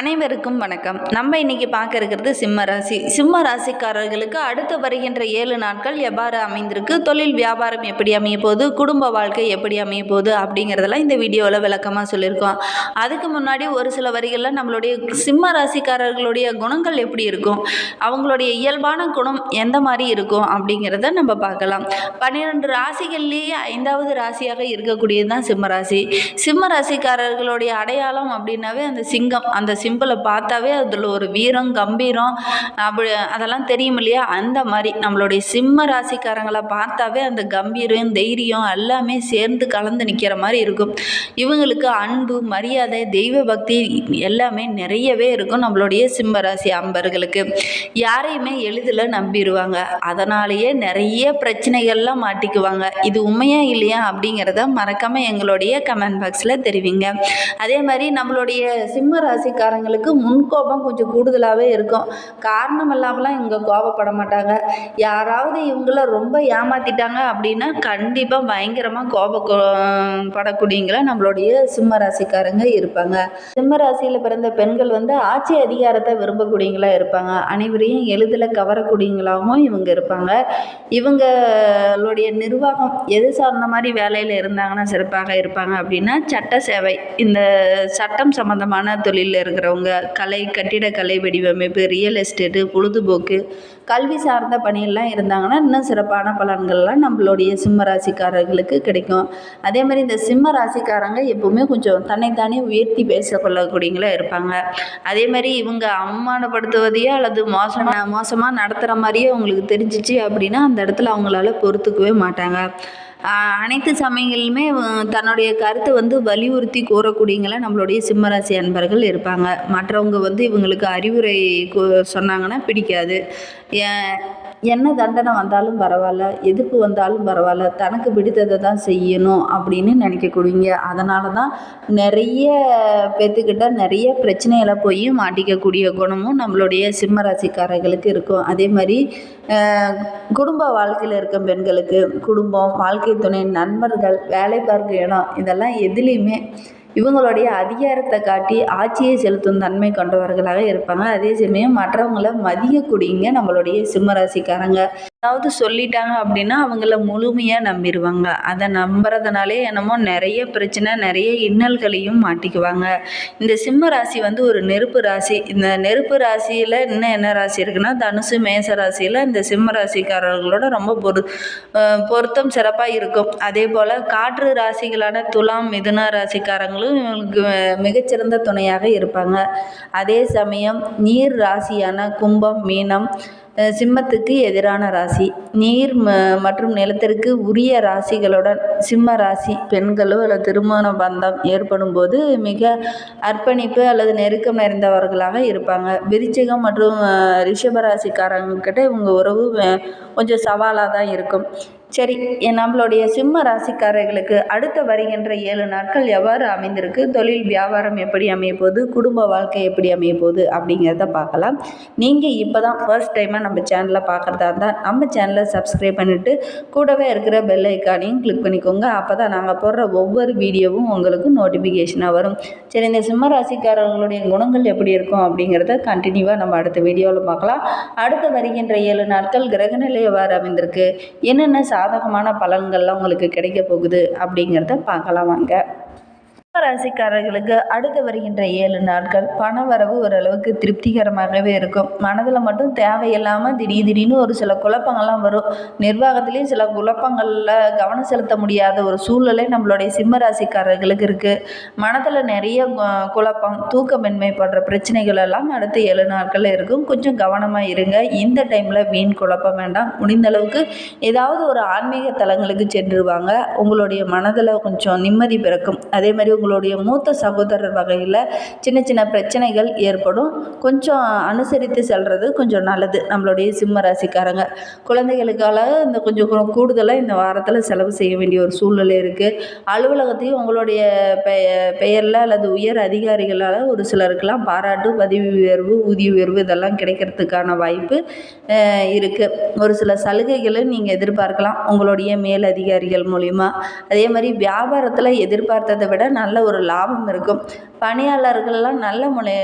அனைவருக்கும் வணக்கம். நம்ம இன்னைக்கு பார்க்க இருக்கிறது சிம்ம ராசி. சிம்ம ராசிக்காரர்களுக்கு அடுத்து வருகின்ற ஏழு நாட்கள் எவ்வாறு அமைந்திருக்கு? தொழில் வியாபாரம் எப்படி அமைய போகுது குடும்ப வாழ்க்கை எப்படி அமைய போகுது அப்படிங்கிறதெல்லாம் இந்த வீடியோவில் விளக்கமாக சொல்லியிருக்கோம். அதுக்கு முன்னாடி ஒரு சில வரிகளில் நம்மளுடைய சிம்ம ராசிக்காரர்களுடைய குணங்கள் எப்படி இருக்கும்? அவங்களுடைய இயல்பான குணம் எந்த மாதிரி இருக்கும்? அப்படிங்கிறத நம்ம பார்க்கலாம். பன்னிரெண்டு ராசிகள்லேயே ஐந்தாவது ராசியாக இருக்கக்கூடியது தான் சிம்ம ராசி. சிம்ம ராசிக்காரர்களுடைய அடையாளம் அப்படின்னாவே அந்த சிங்கம் அந்த சிம் சிம்பிளை பார்த்தாவே அதில் ஒரு வீரம் கம்பீரம் அப்படி அதெல்லாம் தெரியும் இல்லையா? அந்த மாதிரி நம்மளுடைய சிம்ம ராசிக்காரங்களை பார்த்தாவே அந்த கம்பீரம் தைரியம் எல்லாமே சேர்ந்து கலந்து நிற்கிற மாதிரி இருக்கும். இவங்களுக்கு அன்பு மரியாதை தெய்வ பக்தி எல்லாமே நிறையவே இருக்கும் நம்மளுடைய சிம்ம ராசி அம்பர்களுக்கு யாரையுமே எளிதில் நம்பிடுவாங்க. அதனாலேயே நிறைய பிரச்சனைகள்லாம் மாட்டிக்குவாங்க. இது உண்மையா இல்லையா அப்படிங்கிறத மறக்காமல் எங்களுடைய கமெண்ட் பாக்ஸில் தெரிவிங்க. அதே மாதிரி நம்மளுடைய சிம்ம ராசிக்காரங்களுக்கு முன்கோபம் கொஞ்சம் கூடுதலாகவே இருக்கும். காரணம் இல்லாமலாம் இவங்க கோபப்பட மாட்டாங்க. யாராவது இவங்கள ரொம்ப ஏமாத்திட்டாங்க அப்படின்னா கண்டிப்பாக பயங்கரமாக கோப படக்கூடியங்கள நம்மளுடைய சிம்ம ராசிக்காரங்க இருப்பாங்க. சிம்ம ராசியில் பிறந்த பெண்கள் வந்து ஆட்சி அதிகாரத்தை விரும்பக்கூடியங்களா இருப்பாங்க. அனைவரையும் எளிதில் கவரக்கூடியங்களாகவும் இவங்க இருப்பாங்க. இவங்களுடைய நிர்வாகம் எது சார்ந்த மாதிரி வேலையில் இருந்தாங்கன்னா சிறப்பாக இருப்பாங்க அப்படின்னா சட்ட சேவை. இந்த சட்டம் சம்மந்தமான தொழிலில் இருக்கிறவங்க கலை கட்டிடக்கலை வடிவமைப்பு ரியல் எஸ்டேட்டு பொழுதுபோக்கு கல்வி சார்ந்த பணியெல்லாம் இருந்தாங்கன்னா இன்னும் சிறப்பான பலன்கள்லாம் நம்மளுடைய சிம்ம ராசிக்காரர்களுக்கு கிடைக்கும். அதே மாதிரி இந்த சிம்ம ராசிக்காரங்க எப்பவுமே கொஞ்சம் தன்னைத்தானே உயர்த்தி பேசக்கொள்ளக்கூடியங்களா இருப்பாங்க. அதே மாதிரி இவங்க அவமானப்படுத்துவதையோ அல்லது மோசமாக மோசமாக நடத்துகிற மாதிரியே அவங்களுக்கு தெரிஞ்சிச்சு அப்படின்னா அந்த இடத்துல அவங்களால பொறுத்துக்கவே மாட்டாங்க. அனைத்து சமயங்களிலுமே தன்னுடைய கருத்தை வந்து வலியுறுத்தி கூறக்கூடியங்கள நம்மளுடைய சிம்மராசி அன்பர்கள் இருப்பாங்க. மற்றவங்க வந்து இவங்களுக்கு அறிவுரை சொன்னாங்கன்னா பிடிக்காது. என்ன தண்டனை வந்தாலும் பரவாயில்ல எதிர்ப்பு வந்தாலும் பரவாயில்ல தனக்கு பிடித்ததை தான் செய்யணும் அப்படின்னு நினைக்கக்கூடியங்க அதனால தான் நிறைய பேத்துக்கிட்ட நிறைய பிரச்சனைகளை போய் மாட்டிக்கக்கூடிய குணமும் நம்மளுடைய சிம்மராசிக்காரர்களுக்கு இருக்கும். அதே மாதிரி குடும்ப வாழ்க்கையில் இருக்க பெண்களுக்கு குடும்பம் வாழ்க்கை துணை நண்பர்கள் வேலை பார்க்க இடம் இதெல்லாம் எதுலேயுமே இவங்களுடைய அதிகாரத்தை காட்டி ஆட்சியை செலுத்தும் தன்மை கொண்டவர்களாக இருப்பாங்க. அதே சமயம் மற்றவங்களை மதிக்கக்கூடியவங்க நம்மளுடைய சிம்மராசிக்காரங்க ஏதாவது சொல்லிட்டாங்க அப்படின்னா அவங்கள முழுமையாக நம்பிடுவாங்க அதை நம்புறதுனாலே என்னமோ நிறைய பிரச்சனை நிறைய இன்னல்களையும் மாட்டிக்குவாங்க. இந்த சிம்ம ராசி வந்து ஒரு நெருப்பு ராசி. இந்த நெருப்பு ராசியில் இன்னும் என்ன ராசி இருக்குன்னா தனுசு மேச ராசியில் இந்த சிம்ம ராசிக்காரர்களோட ரொம்ப பொரு பொருத்தம் சிறப்பாக இருக்கும். அதே போல் காற்று ராசிகளான துலாம் மிதுன ராசிக்காரங்களும் இவங்களுக்கு மிகச்சிறந்த துணையாக இருப்பாங்க. அதே சமயம் நீர் ராசியான கும்பம் மீனம் சிம்மத்துக்கு எதிரான ராசி. நீர் ம மற்றும் நிலத்திற்கு உரிய ராசிகளுடன் சிம்ம ராசி பெண்களோ அல்லது திருமண பந்தம் ஏற்படும் போது மிக அர்ப்பணிப்பு அல்லது நெருக்கம் நிறைந்தவர்களாக இருப்பாங்க. விருச்சிகம் மற்றும் அஹ், ரிஷப ராசிக்காரங்கக்கிட்ட இவங்க உறவு கொஞ்சம் சவாலாக தான் இருக்கும். சரி நம்மளுடைய சிம்ம ராசிக்காரர்களுக்கு அடுத்த வருகின்ற ஏழு நாட்கள் எவ்வாறு அமைந்திருக்கு? தொழில் வியாபாரம் எப்படி அமைய போகுது குடும்ப வாழ்க்கை எப்படி அமைய போகுது அப்படிங்கிறத பார்க்கலாம். நீங்கள் இப்போ தான் ஃபர்ஸ்ட் டைமாக நம்ம சேனலை பார்க்குறதா இருந்தால் நம்ம சேனலை சப்ஸ்கிரைப் பண்ணிவிட்டு கூடவே இருக்கிற பெல் ஐக்கானையும் கிளிக் பண்ணிக்கோங்க. அப்போ தான் நாங்கள் போடுற ஒவ்வொரு வீடியோவும் உங்களுக்கு நோட்டிஃபிகேஷனாக வரும். சரி இந்த சிம்ம ராசிக்காரர்களுடைய குணங்கள் எப்படி இருக்கும் அப்படிங்கிறத கண்டினியூவாக நம்ம அடுத்த வீடியோவில் பார்க்கலாம். அடுத்து வருகின்ற ஏழு நாட்கள் கிரகநிலை எவ்வாறு அமைந்திருக்கு? என்னென்ன சாதகமான பலன்கள்லாம் உங்களுக்கு கிடைக்க போகுது அப்படிங்கிறத பார்க்கலாம் வாங்க ராசிக்காரர்களுக்கு அடுத்து வருகின்ற ஏழு நாட்கள் பண வரவு ஓரளவுக்கு திருப்திகரமாகவே இருக்கும். மனதில் மட்டும் தேவையில்லாமல் திடீர் திடீர்னு ஒரு சில குழப்பங்கள்லாம் வரும். நிர்வாகத்திலையும் சில குழப்பங்களில் கவனம் செலுத்த முடியாத ஒரு சூழ்நிலை நம்மளுடைய சிம்ம ராசிக்காரர்களுக்கு இருக்குது மனதில் நிறைய கு- குழப்பம் தூக்கமின்மை போன்ற பிரச்சனைகள் எல்லாம் அடுத்த ஏழு நாட்களில் இருக்கும். கொஞ்சம் கவனமாக இருங்க. இந்த டைமில் வீண் குழப்பம் வேண்டாம். முடிந்த அளவுக்கு ஏதாவது ஒரு ஆன்மீக தலங்களுக்கு சென்றுவாங்க உங்களுடைய மனதில் கொஞ்சம் நிம்மதி பிறக்கும். அதே மாதிரி உங்களுடைய மூத்த சகோதரர் வகையில் சின்ன சின்ன பிரச்சனைகள் ஏற்படும். கொஞ்சம் அனுசரித்து செல்வது கொஞ்சம் நல்லது. நம்மளுடைய சிம்ம ராசிக்காரங்க. குழந்தைகளுக்காக இந்த கொஞ்சம் கூடுதலாக இந்த வாரத்தில் செலவு செய்ய வேண்டிய ஒரு சூழ்நிலை இருக்குது அலுவலகத்தையும் உங்களுடைய பெ பெயரில் அல்லது உயர் அதிகாரிகளால் ஒரு சிலருக்கெல்லாம் பாராட்டு பதவி உயர்வு ஊதிய உயர்வு இதெல்லாம் கிடைக்கிறதுக்கான வாய்ப்பு இருக்குது ஒரு சில சலுகைகளை நீங்கள் எதிர்பார்க்கலாம். உங்களுடைய மேல் அதிகாரிகள் மூலிமா அதே மாதிரி வியாபாரத்தில் எதிர்பார்த்ததை விட நல்ல நல்ல ஒரு லாபம் இருக்கும். பணியாளர்கள்லாம் நல்ல முறை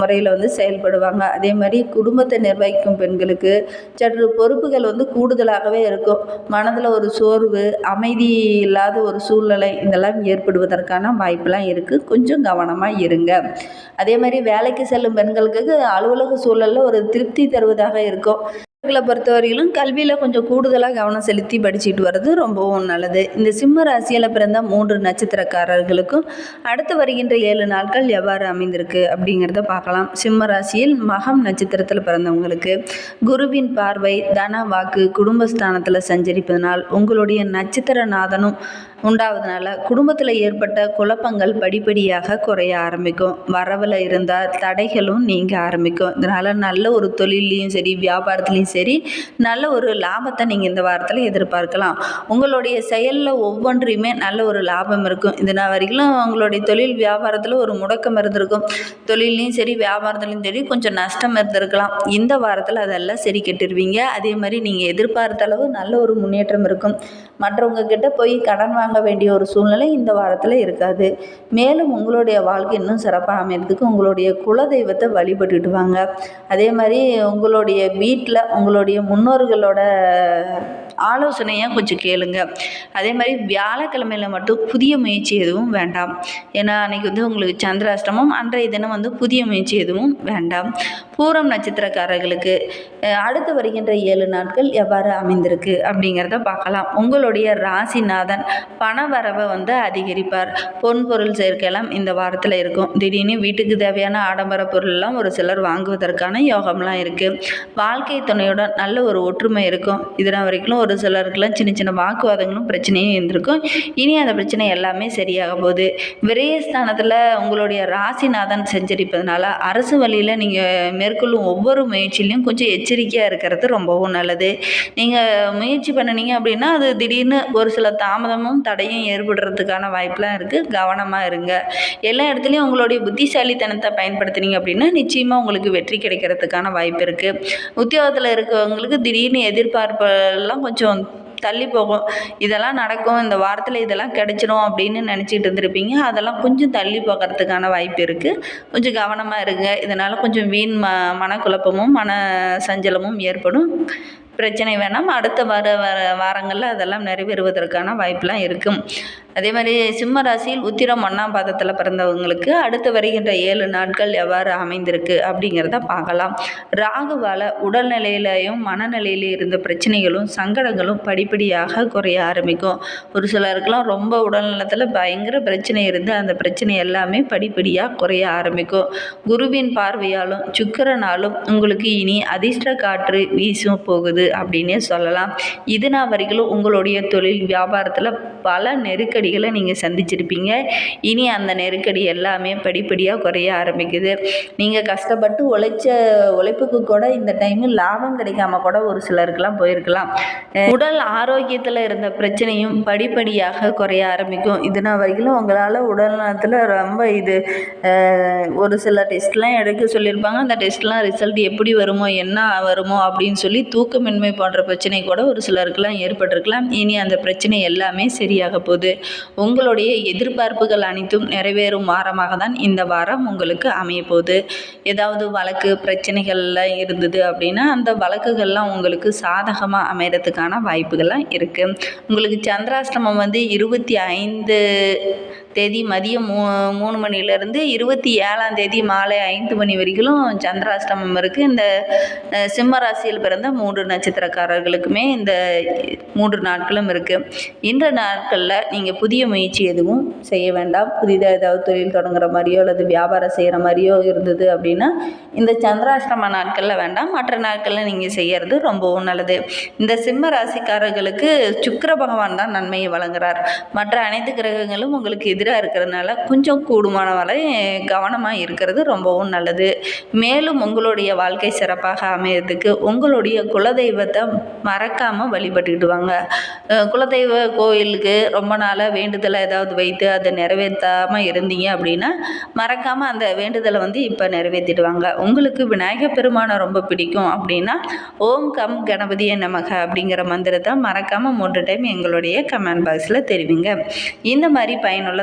முறையில் வந்து செயல்படுவாங்க. அதே மாதிரி குடும்பத்தை நிர்வகிக்கும் பெண்களுக்கு சற்று பொறுப்புகள் வந்து கூடுதலாகவே இருக்கும். மனதில் ஒரு சோர்வு அமைதி இல்லாத ஒரு சூழ்நிலை இதெல்லாம் ஏற்படுவதற்கான வாய்ப்பெலாம் இருக்குது கொஞ்சம் கவனமாக இருங்க. அதே மாதிரி வேலைக்கு செல்லும் பெண்களுக்கு அலுவலக சூழலில் ஒரு திருப்தி தருவதாக இருக்கும். இவங்களை பொறுத்தவரையிலும் கல்வியில் கொஞ்சம் கூடுதலாக கவனம் செலுத்தி படிச்சுட்டு வர்றது ரொம்பவும் நல்லது. இந்த சிம்ம ராசியில் பிறந்த மூன்று நட்சத்திரக்காரர்களுக்கும் அடுத்து வருகின்ற ஏழு நாட்கள் எவ்வாறு அமைந்திருக்கு அப்படிங்கிறத பார்க்கலாம். சிம்ம ராசியில் மகம் நட்சத்திரத்தில் பிறந்தவங்களுக்கு குருவின் பார்வை தன வாக்கு குடும்பஸ்தானத்தில் சஞ்சரிப்பதனால் உங்களுடைய நட்சத்திர நாதனும் உண்டாவதுனால குடும்பத்தில் ஏற்பட்ட குழப்பங்கள் படிப்படியாக குறைய ஆரம்பிக்கும். வரவில் இருந்தால் தடைகளும் நீங்க ஆரம்பிக்கும். இதனால் நல்ல ஒரு தொழிலையும் சரி வியாபாரத்துலேயும் சரி சரி நல்ல ஒரு லாபத்தை நீங்கள் இந்த வாரத்தில் எதிர்பார்க்கலாம். உங்களுடைய செயலில் ஒவ்வொன்றையுமே நல்ல ஒரு லாபம் இருக்கும். இது நான் வரைக்கும் உங்களுடைய தொழில் வியாபாரத்தில் ஒரு முடக்கம் இருந்திருக்கும். தொழிலையும் சரி வியாபாரத்துலையும் சரி கொஞ்சம் நஷ்டம் இருந்திருக்கலாம். இந்த வாரத்தில் அதெல்லாம் சரி கெட்டுருவீங்க. அதே மாதிரி நீங்கள் எதிர்பார்த்த அளவு நல்ல ஒரு முன்னேற்றம் இருக்கும். மற்றவங்க கிட்ட போய் கடன் வாங்க வேண்டிய ஒரு சூழ்நிலை இந்த வாரத்தில் இருக்காது. மேலும் உங்களுடைய வாழ்க்கை இன்னும் சிறப்பாக அமைகிறதுக்கு உங்களுடைய குலதெய்வத்தை வழிபட்டுட்டு வாங்க. அதே மாதிரி உங்களுடைய வீட்டில் உங்களுடைய முன்னோர்களோட ஆலோசனையாக கொஞ்சம் கேளுங்க. அதே மாதிரி வியாழக்கிழமையில் மட்டும் புதிய முயற்சி எதுவும் வேண்டாம். ஏன்னா அன்றைக்கி வந்து உங்களுக்கு சந்திராஷ்டமம். அன்றைய தினம் வந்து புதிய முயற்சி எதுவும் வேண்டாம். பூரம் நட்சத்திரக்காரர்களுக்கு அடுத்து வருகின்ற ஏழு நாட்கள் எவ்வாறு அமைந்திருக்கு அப்படிங்கிறத பார்க்கலாம். உங்களுடைய ராசிநாதன் பண வரவை வந்து அதிகரிப்பார். பொன் பொருள் சேர்க்கையெல்லாம் இந்த வாரத்தில் இருக்கும். திடீர்னு வீட்டுக்கு தேவையான ஆடம்பர பொருள்லாம் ஒரு சிலர் வாங்குவதற்கான யோகம்லாம் இருக்குது வாழ்க்கை துணையுடன் நல்ல ஒரு ஒற்றுமை இருக்கும். இதனால் வரைக்கும் ஒரு சிலருக்குலாம் சின்ன சின்ன வாக்குவாதங்களும் பிரச்சனையும் இருந்திருக்கும். இனி அந்த பிரச்சனை எல்லாமே சரியாக போகுது. விரயஸ்தானத்தில் உங்களுடைய ராசிநாதன் செஞ்சரிப்பதனால அரசு வழியில் நீங்கள் மேற்கொள்ளும் ஒவ்வொரு முயற்சியிலையும் கொஞ்சம் எச்சரிக்கையாக இருக்கிறது ரொம்பவும் நல்லது. நீங்கள் முயற்சி பண்ணினீங்க அப்படின்னா அது திடீர்னு ஒரு சில தாமதமும் தடையும் ஏற்படுறதுக்கான வாய்ப்பெலாம் இருக்குது கவனமாக இருங்க. எல்லா இடத்துலையும் உங்களுடைய புத்திசாலித்தனத்தை பயன்படுத்துனீங்க அப்படின்னா நிச்சயமாக உங்களுக்கு வெற்றி கிடைக்கிறதுக்கான வாய்ப்பு இருக்குது உத்தியோகத்தில் இருக்கிறவங்களுக்கு திடீர்னு எதிர்பார்ப்பெல்லாம் கொஞ்சம் கொஞ்சம் தள்ளி போகும். இதெல்லாம் நடக்கும். இந்த வாரத்தில் இதெல்லாம் கிடச்சிரும் அப்படின்னு நினச்சிட்டு இருந்திருப்பீங்க. அதெல்லாம் கொஞ்சம் தள்ளி போகிறதுக்கான வாய்ப்பு இருக்குது கொஞ்சம் கவனமாக இருங்க. இதனால் கொஞ்சம் வீண் ம மனக்குழப்பமும் மன சஞ்சலமும் ஏற்படும். பிரச்சனை வேணாம். அடுத்த வர வர வாரங்களில் அதெல்லாம் நிறைவேறுவதற்கான வாய்ப்பெலாம் இருக்கும். அதே மாதிரி சிம்ம ராசியில் உத்திரம் ஒன்றாம் பாதத்தில் பிறந்தவங்களுக்கு அடுத்து வருகின்ற ஏழு நாட்கள் எவ்வாறு அமைந்திருக்கு அப்படிங்கிறத பார்க்கலாம். ராகுவால் உடல்நிலையிலையும் மனநிலையிலையும் இருந்த பிரச்சனைகளும் சங்கடங்களும் படிப்படியாக குறைய ஆரம்பிக்கும். ஒரு சிலருக்குலாம் ரொம்ப உடல்நலத்தில் பயங்கர பிரச்சனை இருந்து அந்த பிரச்சனை எல்லாமே படிப்படியாக குறைய ஆரம்பிக்கும். குருவின் பார்வையாலும் சுக்கரனாலும் உங்களுக்கு இனி அதிர்ஷ்ட காற்று வீசும் போகுது. அப்படின்னே சொல்லலாம். இது நாள் வரைக்கும் உங்களுடைய தொழில் வியாபாரத்தில் பல நெருக்கடிகளை நீங்கள் சந்திச்சிருப்பீங்க. இனி அந்த நெருக்கடி எல்லாமே படிப்படியாக குறைய ஆரம்பிக்குது. நீங்கள் கஷ்டப்பட்டு உழைச்ச உழைப்புக்கு கூட இந்த டைமில் லாபம் கிடைக்காம கூட ஒரு சிலருக்கெல்லாம் போயிருக்கலாம். உடல் ஆரோக்கியத்தில் இருந்த பிரச்சனையும் படிப்படியாக குறைய ஆரம்பிக்கும். இது நான் வரைக்கும் உங்களால் உடல் நலத்தில் ரொம்ப இது ஒரு சில டெஸ்ட்லாம் எடுக்க சொல்லியிருப்பாங்க. அந்த டெஸ்ட்லாம் ரிசல்ட் எப்படி வருமோ என்ன வருமோ அப்படின்னு சொல்லி தூக்கம் தூக்கமின்மை போன்ற பிரச்சனை கூட ஒரு சிலருக்குலாம் ஏற்பட்டிருக்கலாம். இனி அந்த பிரச்சனை எல்லாமே சரியாக போகுது. உங்களுடைய எதிர்பார்ப்புகள் அனைத்தும் நிறைவேறும் வாரமாக தான் இந்த வாரம் உங்களுக்கு அமைய போகுது. ஏதாவது வழக்கு பிரச்சனைகள்லாம் இருந்தது அப்படின்னா அந்த வழக்குகள்லாம் உங்களுக்கு சாதகமாக அமையறதுக்கான வாய்ப்புகள்லாம் இருக்குது உங்களுக்கு சந்திராஷ்டமம் வந்து இருபத்தி ஐந்து தேதி மதியம் மூ மூணு மணிலேருந்து இருபத்தி ஏழாம் தேதி மாலை ஐந்து மணி வரைக்கும் சந்திராஷ்டமம் இருக்குது இந்த சிம்ம ராசியில் பிறந்த மூன்று நட்சத்திரக்காரர்களுக்குமே இந்த மூன்று நாட்களும் இருக்குது இந்த நாட்களில் நீங்கள் புதிய முயற்சி எதுவும் செய்ய வேண்டாம். புதிதாக ஏதாவது தொழில் தொடங்குற மாதிரியோ அல்லது வியாபாரம் செய்கிற மாதிரியோ இருந்தது அப்படின்னா இந்த சந்திராஷ்டம நாட்களில் வேண்டாம். மற்ற நாட்களில் நீங்கள் செய்கிறது ரொம்பவும் நல்லது. இந்த சிம்ம ராசிக்காரர்களுக்கு சுக்கர பகவான் தான் நன்மையை வழங்குறார். மற்ற அனைத்து கிரகங்களும் உங்களுக்கு எதிராக இருக்கிறதுனால கொஞ்சம் கூடுமான வரை கவனமாக இருக்கிறது ரொம்பவும் நல்லது. மேலும் உங்களுடைய வாழ்க்கை சிறப்பாக அமையறதுக்கு உங்களுடைய குலதெய்வத்தை மறக்காமல் வழிபட்டுக்கிட்டு வாங்க குலதெய்வ கோயிலுக்கு ரொம்ப நாளாக வேண்டுதலை ஏதாவது வைத்து அதை நிறைவேற்றாமல் இருந்தீங்க அப்படின்னா மறக்காமல் அந்த வேண்டுதலை வந்து இப்போ நிறைவேற்றிடுவாங்க. உங்களுக்கு விநாயகர் பெருமானை ரொம்ப பிடிக்கும் அப்படின்னா ஓம் கம் கணபதியை நமக அப்படிங்கிற மந்திரத்தை மறக்காமல் மூன்று டைம் எங்களுடைய கமெண்ட் பாக்ஸில் தெரிவிங்க. இந்த மாதிரி பயனுள்ள